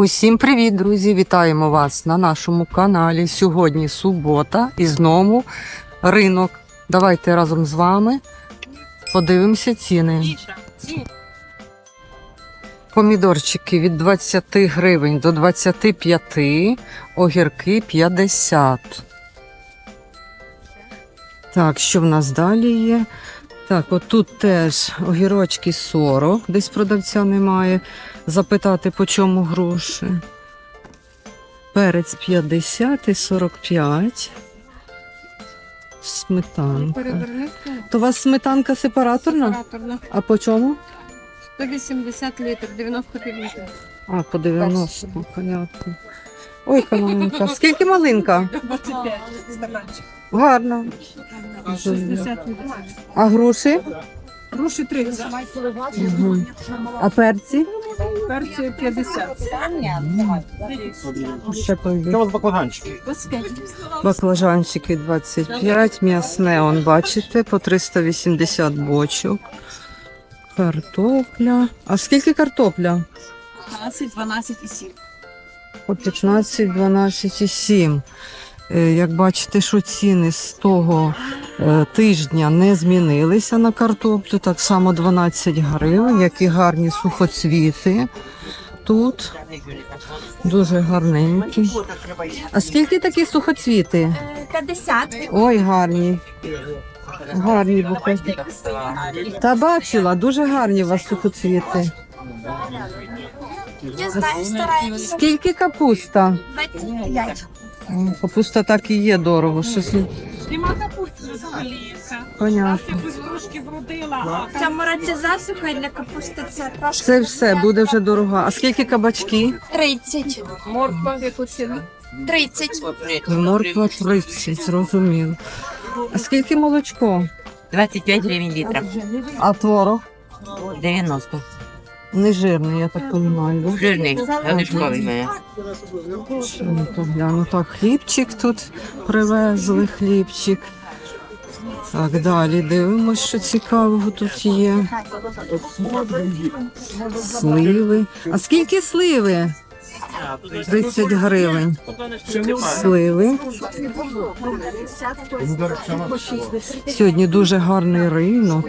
Усім привіт, друзі! Вітаємо вас на нашому каналі. Сьогодні субота і знову ринок. Давайте разом з вами подивимося ціни. Помідорчики від 20 гривень до 25, огірки 50. Так, що в нас далі є? Так, отут теж огірочки 40, десь продавця немає. Запитати, по чому гроші. Перець 50 і 45. Сметанка. То у вас сметанка сепараторна? операторна. А по чому? 180 літрів, 95 літрів. А, по 90, понятно. Ой, яка. Скільки маленька? 25 стаканчик. Гарно. 60 літрів. А груші? Груші 30. А перці? Перці 50. Ще. Це у вас баклажанчики. Баклажанчики 25, м'ясне, он бачите, по 380 бочок. Картопля. А скільки картопля? 15, 12 і 7. По 15, 12 і 7. Е, Як бачите, що ціни з того е, тижня не змінилися на картоплю, так само 12 гривень, які гарні сухоцвіти тут. Дуже гарненькі. А скільки такі сухоцвіти? 50. Ой, гарні. Гарні букети. Та бачила, дуже гарні у вас сухоцвіти. Я знаю, стараюсь. Скільки капуста? 25. Капуста так і є дорого. Щось... не- Нема капусти взагалі. Понятно. Якусь трошки вродила, В цьому році засуха і для капусти це трошки. Це все буде вже дорого. А скільки кабачки? 30. морква в яку ціну. 30. Морква 30, зрозуміло. А скільки молочко? 25 гривен литра. А творог? 90. Не жирний, я так понимаю. Жирний, моя. Що ми гляну? Так, хлібчик тут привезли, хлібчик. Так, далі дивимося, що цікавого тут є. Сливи. А скільки сливи? 30 гривень. Сливи. Сьогодні дуже гарний ринок.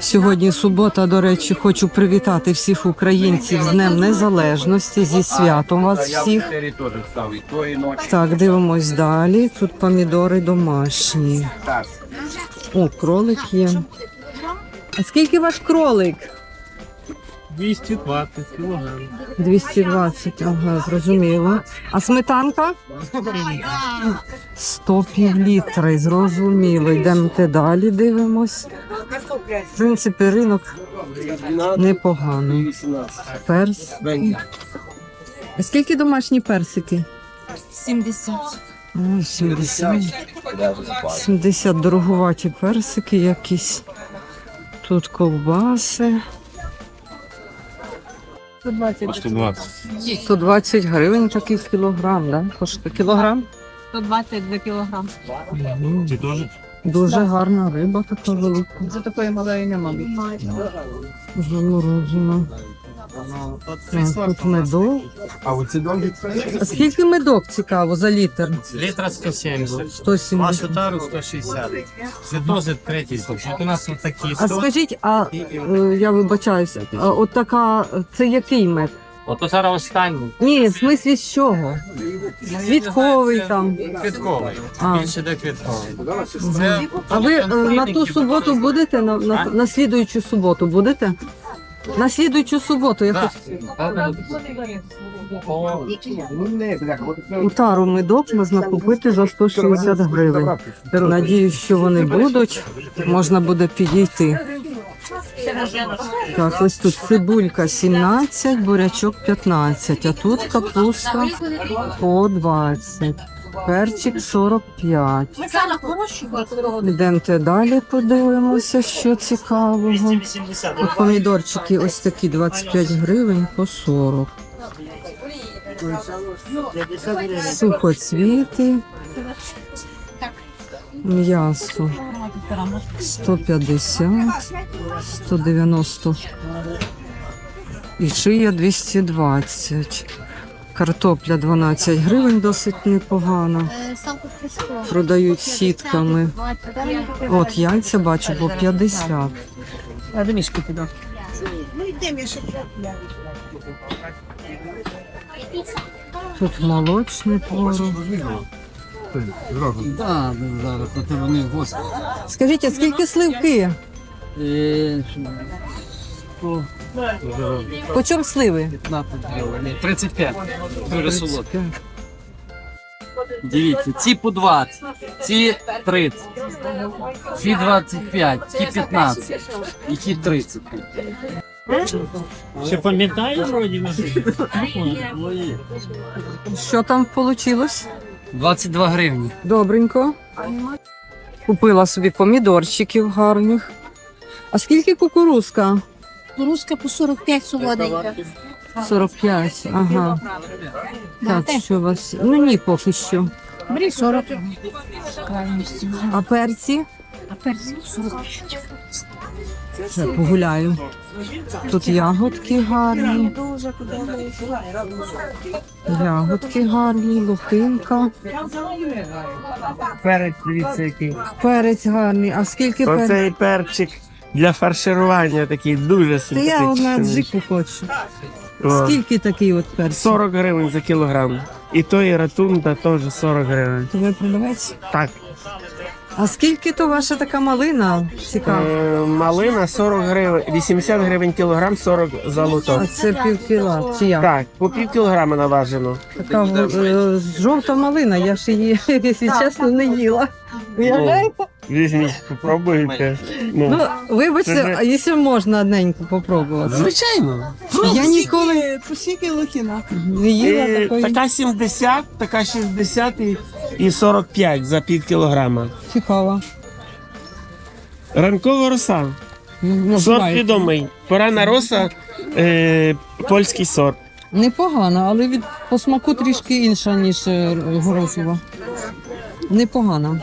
Сьогодні субота, до речі, хочу привітати всіх українців з Днем Незалежності, зі святом вас всіх. Так, дивимось далі. Тут помідори домашні. О, кролик є. А скільки ваш кролик? 220 кілограм. 220, ага, зрозуміло. А сметанка? 100 півлітри, зрозуміло. Йдемо далі, дивимось. В принципі, ринок непоганий. Перс. Скільки домашні персики? 70. О, 70. 70 дороговаті персики якісь. Тут ковбаси. 120. 120 гривень такий кілограм, да? Коштує кілограм? 122 кілограм. Ці теж? Дуже гарна риба така велика. За такої малої нема. Заморожена. Так, тут медок. А оці довгі? А скільки медок цікаво за літр? Літра 170. 170. Машу тару 160. Це теж третій случай. У нас от такі А 100. скажіть, а е, я вибачаюся, а от така, це який мед? Ото зараз останній. Ні, в смислі з чого? Квітковий там. Квітковий. А. Більше де квітковий. Це А ви е, на ту суботу будете? На, на, на слідуючу суботу будете? На слідуючу суботу я хочу. У тару медок можна купити за 160 гривень. Надіюсь, що вони будуть. Можна буде підійти. Так, ось тут цибулька 17, бурячок 15, а тут капуста по 20. Перчик 45. Йдемте далі, подивимося, що цікавого. Помідорчики ось такі 25 гривень по 40. Сухоцвіти. М'ясо 150, 190 І шия 220. Картопля 12 гривень, досить непогано. Продають сітками. От яйця бачу по 50. А до мішки піду. Тут молочний творог. Так, зараз, то вони гості. Скажіть, а скільки сливки? По чому сливи? 35. Дуже солодкі. Дивіться, ці по 20, ці 30, ці 25, ті 15 і ті 30. Ще пам'ятаєш, вроді ми? Що там вийшло? 22 гривні. Добренько. Купила собі помідорчиків гарних. А скільки кукурузка? Кукурузка по 45 солоденька. 45. Ага. Так, що у вас? Ну ні, поки що. Бери 40. Крайності. А перці? А персик 45. Ще погуляю. Тут ягодки гарні. Ягодки гарні, лохинка. Перець, дивіться, який. Перець гарний. А скільки перець? Оцей перчик для фарширування такий дуже Та я одна хочу. О, Скільки такий от перець? 40 гривень за кілограм. І той ратунда теж 40 гривень. То ви продавець? Так, А скільки то ваша така малина? Цікаво. е, малина 40 гривень, 80 гривень кілограм, 40 за лоток. А це пів кіла. Чи як? Так, по пів кілограма наважено. Така е, жовта малина, я ж її, якщо чесно, не їла. Уявляєте? Візьміть, попробуйте. Ну, Ну, вибачте, а якщо можна одненьку попробувати. звичайно. Я ніколи Скільки лохіна? не їла такої. така 70, така 60 і, і 45 за пів кілограма. Цікава. Ранкова роса. Ну, Сорт буває. відомий. Порана роса, е, польський сорт. Непогано, але від по смаку трішки інша, ніж е, горозова. Непогано.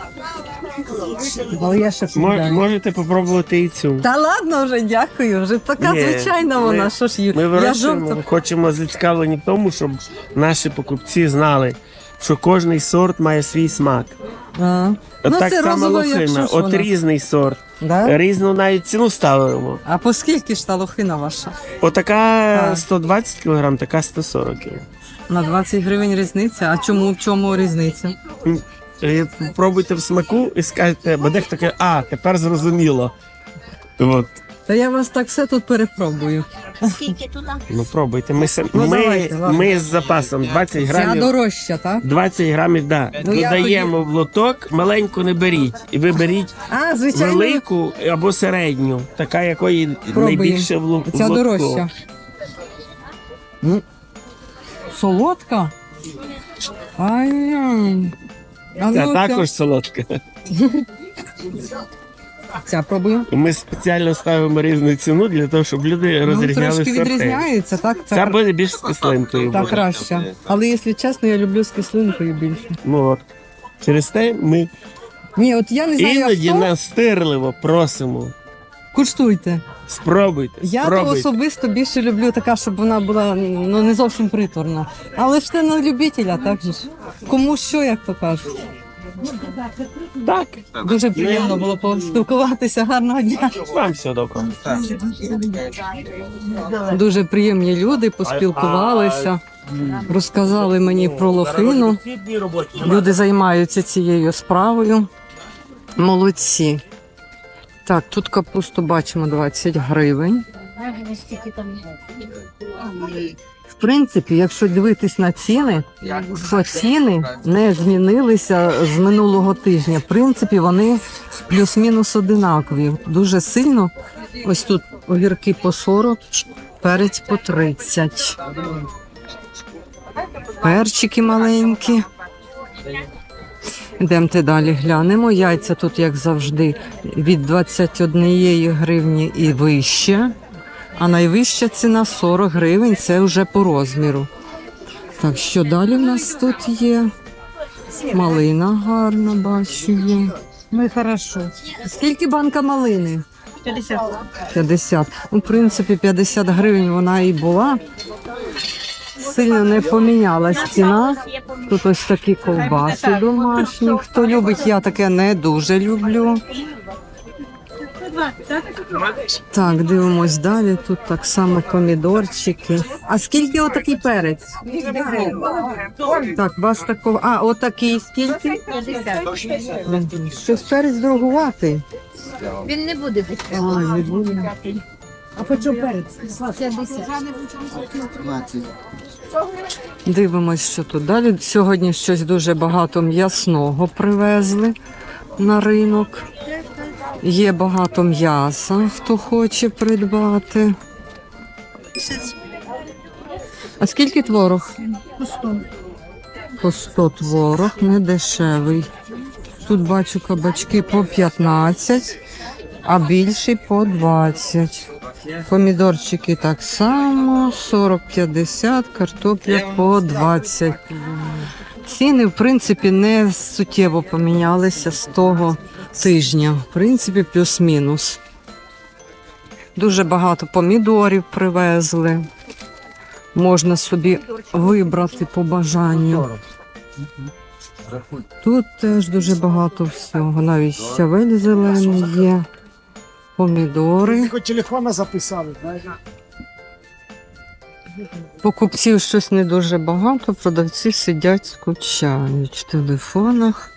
Але я ще Мо- купляю. можете попробувати і цю. Та ладно вже, дякую. Вже така Ні, звичайна ми- вона. Що ж її? Ми Я вирощуємо, жовта. хочемо зацікавлені в тому, щоб наші покупці знали, що кожний сорт має свій смак. А. Ну, так це само якщо лохина, от вона. різний сорт, Да? різну навіть ціну ставимо. А по скільки ж та лохина ваша? Отака Так. 120 кг, така 140 кг. На 20 гривень різниця. А чому в чому різниця? Е, Пробуйте в смаку і скажете, бо дехто каже, а, тепер зрозуміло. От. Та я вас так все тут перепробую. Скільки туди? Ну пробуйте. Ми, сам- Ну, ми, давайте, ладно. ми з запасом 20 Ця грамів. дорожча, так? 20 грамів, да. Ну, я Додаємо в лоток, маленьку не беріть. І ви беріть А, звичайно, велику або середню, така якої Пробуємо. найбільше в, в ця дорожча. Солодка? Ай-яй. А Ця ну, також солодка. ця пробую. Ми спеціально ставимо різну ціну для того, щоб люди Ну, розрізняли трошки сорти. відрізняється, так? Це, Ця буде більш з кислинкою. та буде. краще. Але якщо чесно, я люблю з кислинкою більше. Ну от. Через те ми Ні, от я не знаю, як іноді хто. настирливо просимо. Куштуйте. Спробуйте. Я то спробуйте. особисто більше люблю така, щоб вона була ну не зовсім приторна. Але ж ти на любителя, так же ж. Кому що, як то кажуть. Так, Дуже приємно було поспілкуватися. Гарного дня. вам все добре. Дуже приємні люди, поспілкувалися, розказали мені про лохину. Люди займаються цією справою. Молодці. Так, тут капусту бачимо 20 гривень. В принципі, якщо дивитись на ціни, то ціни не змінилися з минулого тижня. В принципі, вони плюс-мінус одинакові. Дуже сильно. Ось тут огірки по 40, перець по 30. Перчики маленькі. Йдемте далі глянемо. Яйця тут, як завжди, від 21 гривні і вище. А найвища ціна 40 гривень, це вже по розміру. Так, що далі в нас тут є? Малина гарна, бачу є. Ну і хорошо. Скільки банка малини? 50. 50. Ну, в принципі, 50 гривень вона і була. Сильно не помінялась ціна. Тут ось такі ковбаси домашні. Хто любить, я таке не дуже люблю. Так, дивимось далі. Тут так само помідорчики. А скільки отакий перець? Так, вас такого. А, отакий скільки? Щось перець дорогуватий. Він не буде А, не буде. А по чому перець? 50. Дивимось, що тут далі. Сьогодні щось дуже багато м'ясного привезли на ринок. Є багато м'яса, хто хоче придбати. А скільки творог? По 100. По 100 творог, не дешевий. Тут бачу кабачки по 15, а більші по 20. Помідорчики так само, 40-50, картопля по 20. Ціни, в принципі, не суттєво помінялися з того тижня. В принципі, плюс-мінус. Дуже багато помідорів привезли. Можна собі вибрати по бажанню. Тут теж дуже багато всього. Навіть щавель зелений є, помідори. Хоч телефона записали, знаєш. Покупців щось не дуже багато, продавці сидять, скучають в телефонах.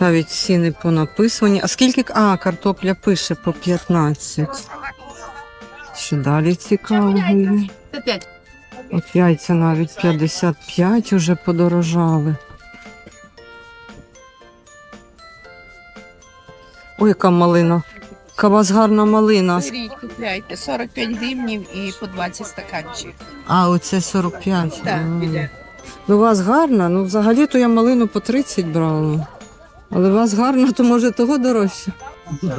Навіть ціни понаписані. А скільки а, картопля пише по 15. Що далі цікаво? От яйця навіть 55 уже подорожали. Ой, яка малина. Яка у вас гарна малина. Беріть, купляйте. 45 гривнів і по 20 стаканчиків. А, оце 45. Так, А. піде. Ну, у вас гарна. Ну, взагалі-то я малину по 30 брала. Але у вас гарна, то може того дорожче.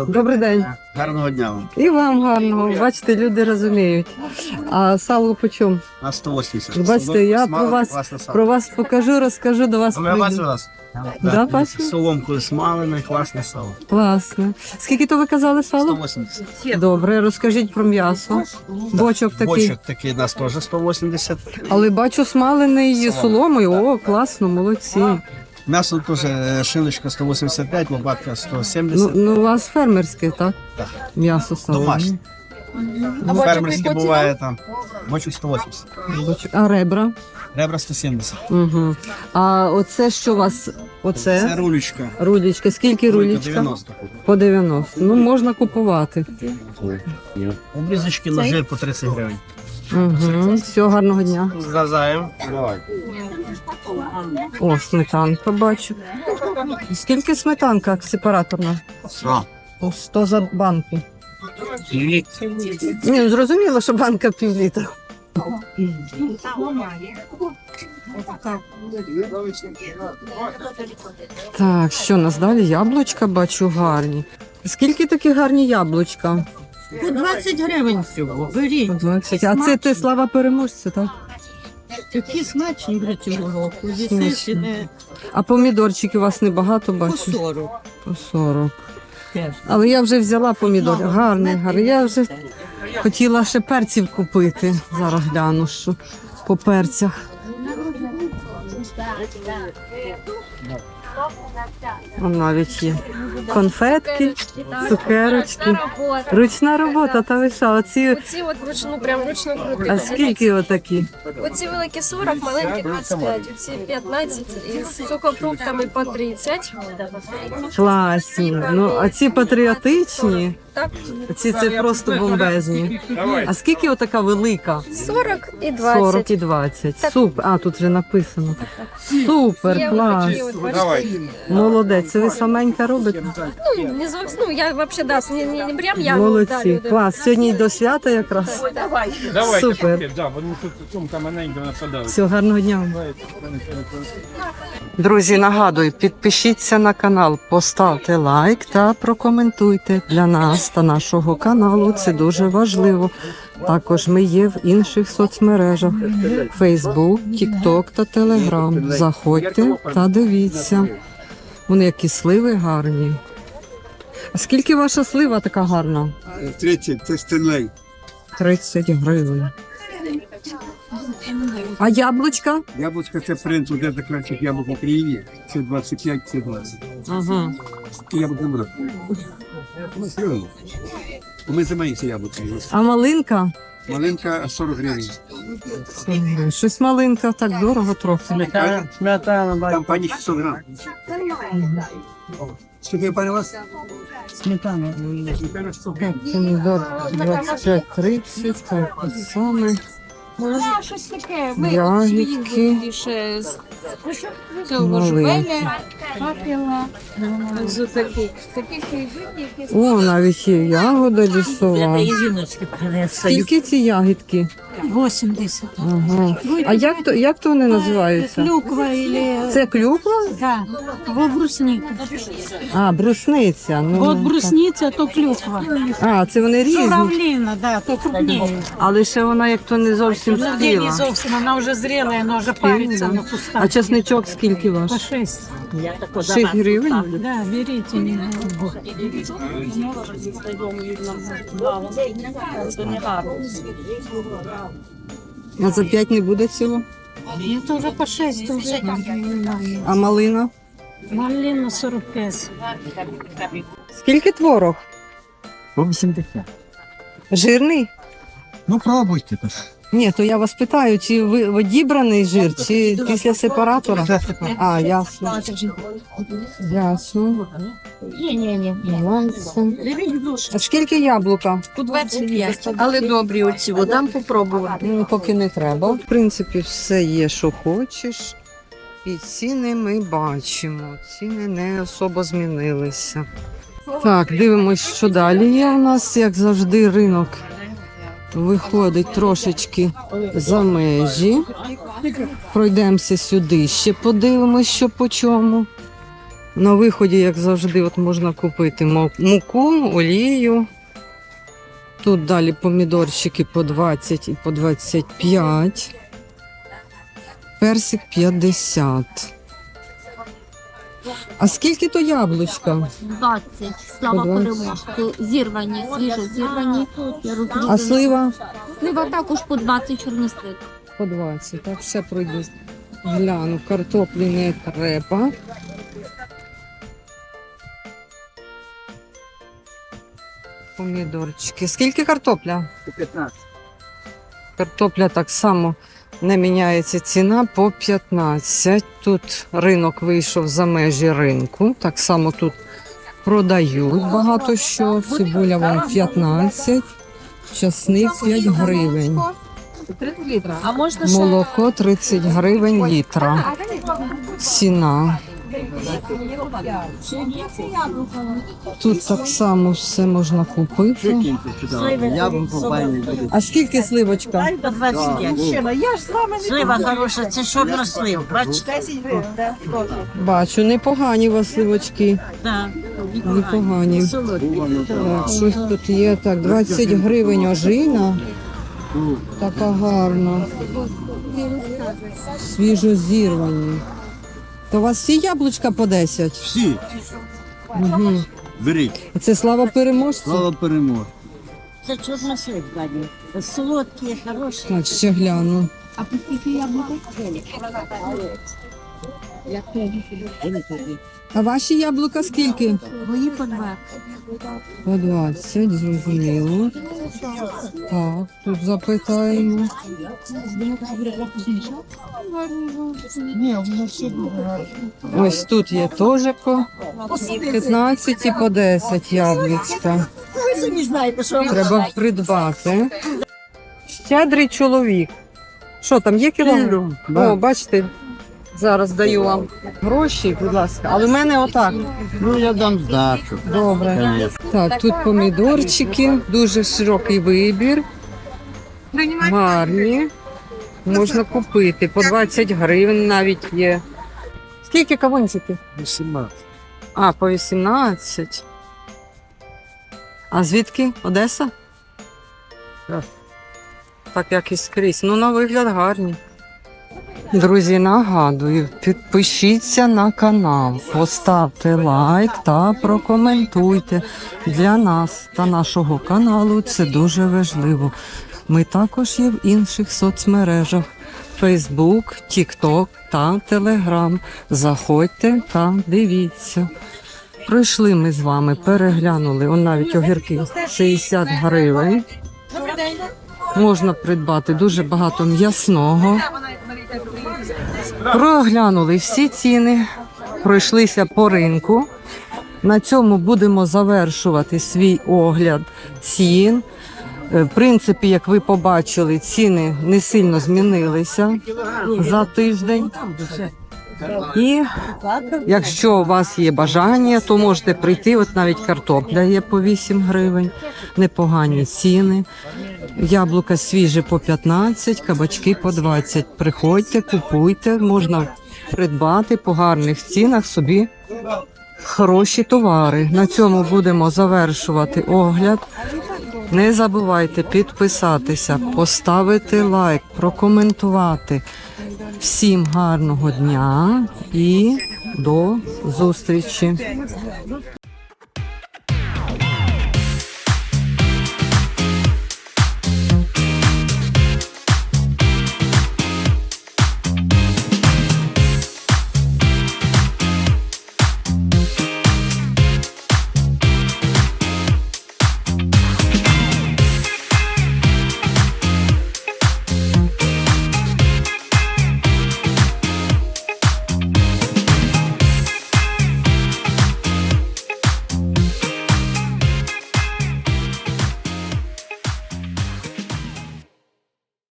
Добрий день. Гарного дня вам. І вам гарного. Бачите, люди розуміють. А сало по чому? На 180. Бачите, я Смале, про вас- класне сало. Про вас покажу, розкажу до вас. А ми прийду. бачили вас? Да, бачили? Соломкою смалене, класне сало. Класно. Скільки то ви казали сало? 180. Добре, розкажіть про м'ясо. Бочок такий. Бочок такий у нас теж 180. Але бачу смалений соломою. О, класно, молодці. М'ясо теж е, шиночка 185, лопатка Ну, 170. ну у вас фермерське, так? Так. М'ясо сало. Домашнє. Ну, Фермерське буває там. Бочок 180. бочок. А ребра? Ребра 170. Угу. А оце що у вас? Це Оце? рулечка. Рулічка. Скільки рулічка? 90. По 90. Ну, можна купувати. Обрізочки ножи по 30 гривень. Угу. Всього гарного дня. Зразаємо. О, сметанка бачу. Скільки сметанка сепараторна? Що? О, 100 за банку. Ні, ну, зрозуміло, що банка пів літра. Так, що у нас далі? Яблучка бачу гарні. Скільки такі гарні яблучка? По 20 гривень всього. Беріть. 20. А це ти слава переможця, так? Такі смачні для цього року. Зісищені А помідорчики у вас небагато по бачу? 40. По 40. Але я вже взяла помідор. Гарний, гарний. Я вже хотіла ще перців купити. Зараз гляну, що по перцях. О, навіть є конфетки, цукерочки. Ручна робота, та ви що, оці, Оці от вручну, прям вручну а скільки отакі? Оці великі 40, маленькі 25, оці 15 із сухофруктами по 30. Класні. Ну, а ці патріотичні, Так, ці це просто бомбезні. А скільки отака велика? 40 і 20. 40 і 20. Так. Супер. А, тут вже написано. Супер, клас. отакі от, Це ви саменька робите? Ну, не зовсім, ну, я взагалі, да, не, не, не прям я, ну, да, Молодці. люди. Клас. Сьогодні до свята якраз. Давай. Супер. Да, вони тут сумка маленька нападають. Всього гарного дня. Друзі, нагадую, підпишіться на канал, поставте лайк та прокоментуйте для нас та нашого каналу. Це дуже важливо. Також ми є в інших соцмережах: Facebook, TikTok та Telegram. Заходьте та дивіться. Вони які сливи гарні. А скільки ваша слива така гарна? 30, це стенлей. 30 гривень. А яблучка? Яблучко це принц, де за кращих яблук в Україні. Це 25, це 20. Угу. Такі яблук не буде. Ну. Ми займаємося яблуками. А малинка? Маленька 40 гривень. Щось малинка, так дорого трохи. Сметана, сметана, Там пані 600 грам. Скільки пані у вас? сметана. Помідор 25-30, так саме. Щось таке. Ягідки. З таких які О, навіть є ягода лісова. Жіночки. Скільки ці ягідки? 80. Ага. А як то, як то вони називаються? Клюква или... Це клюква? Да, вот брусника. А, брусниця. Ну, Вот так. брусница, то клюква. А, це вони різні. Журавлина, да, то крупнее. Але ще вона як то не зовсім Ну, не спіла. зовсім, она уже зрелая, она уже парится, она А пустая. Чесничок скільки ваш? По ваш? 6. 6 гривень? Да, берите. не А за 5 не буде цього? Это уже по 6 уже. А малина? Малина 45. Скільки творог? 80. Жирний? Ну пробуйте. Ні, то я вас питаю, чи ви одібраний жир, чи після сепаратора? А, ясно. Ясно. Ні-ні-ні. Ясно. А скільки яблука? По 25. Але добрі оці, бо дам попробувати. Ну, поки не треба. В принципі, все є, що хочеш. І ціни ми бачимо. Ціни не особо змінилися. Так, дивимось, що далі є у нас, як завжди, ринок виходить трошечки за межі. Пройдемося сюди, ще подивимось, що по чому. На виході, як завжди, от можна купити муку, олію. Тут далі помідорчики по 20 і по 25. Персик 50. А скільки то яблучка? 20. Слава По 20. переможцю. Зірвані, свіжо зірвані. Я А слива? Слива також по 20 чорнослив. По 20. Так, все пройду. Гляну, картоплі не треба. Помідорчики. Скільки картопля? 15. Картопля так само не міняється ціна по 15. Тут ринок вийшов за межі ринку. Так само тут продають багато що. Цибуля вон 15, часник 5 гривень. А можна Молоко 30 гривень літра. Ціна. Тут так само все можна купити. А скільки сливочка? По 25. Слива хороша, це чорнослив. Бачите? Бачу, непогані у вас сливочки. Да. Непогані. Так, щось тут є. Так, 20 гривень ожина. Така гарна. Свіжо зірвані. То у вас всі яблучка по 10? Всі, Угу. беріть. Це слава переможцю? Слава перемог. Це чорнослив, Владі. Солодкі, хороші. Так, ще гляну. А ваші яблука скільки? Мої по 20. По 20, зрозуміло. Так, тут запитаємо. Ось тут є теж по 15 і по 10 яблучка. Ви самі знаєте, що Треба придбати. Щедрий чоловік. Що там є кілограм? О, бачите, зараз даю вам гроші, будь ласка. Але в мене отак. Ну я дам здачу. Добре. Так, тут помідорчики, дуже широкий вибір. Гарні. Можна купити. По 20 гривень навіть є. Скільки кавунчиків? 18. А, по 18. А звідки? Одеса? Так. Так як і скрізь. Ну, на вигляд гарні. Друзі, нагадую, підпишіться на канал, поставте лайк та прокоментуйте. Для нас та нашого каналу це дуже важливо. Ми також є в інших соцмережах: Facebook, TikTok та Telegram. Заходьте та дивіться. Пройшли ми з вами, переглянули, он навіть огірки 60 гривень. Можна придбати дуже багато м'ясного. Проглянули всі ціни, пройшлися по ринку. На цьому будемо завершувати свій огляд цін. Е, В принципі, як ви побачили, ціни не сильно змінилися за тиждень. І якщо у вас є бажання, то можете прийти. От навіть картопля є по 8 гривень, непогані ціни. Яблука свіжі по 15, кабачки по 20. Приходьте, купуйте, можна придбати по гарних цінах собі хороші товари. На цьому будемо завершувати огляд. Не забувайте підписатися, поставити лайк, прокоментувати. Всім гарного дня і до зустрічі!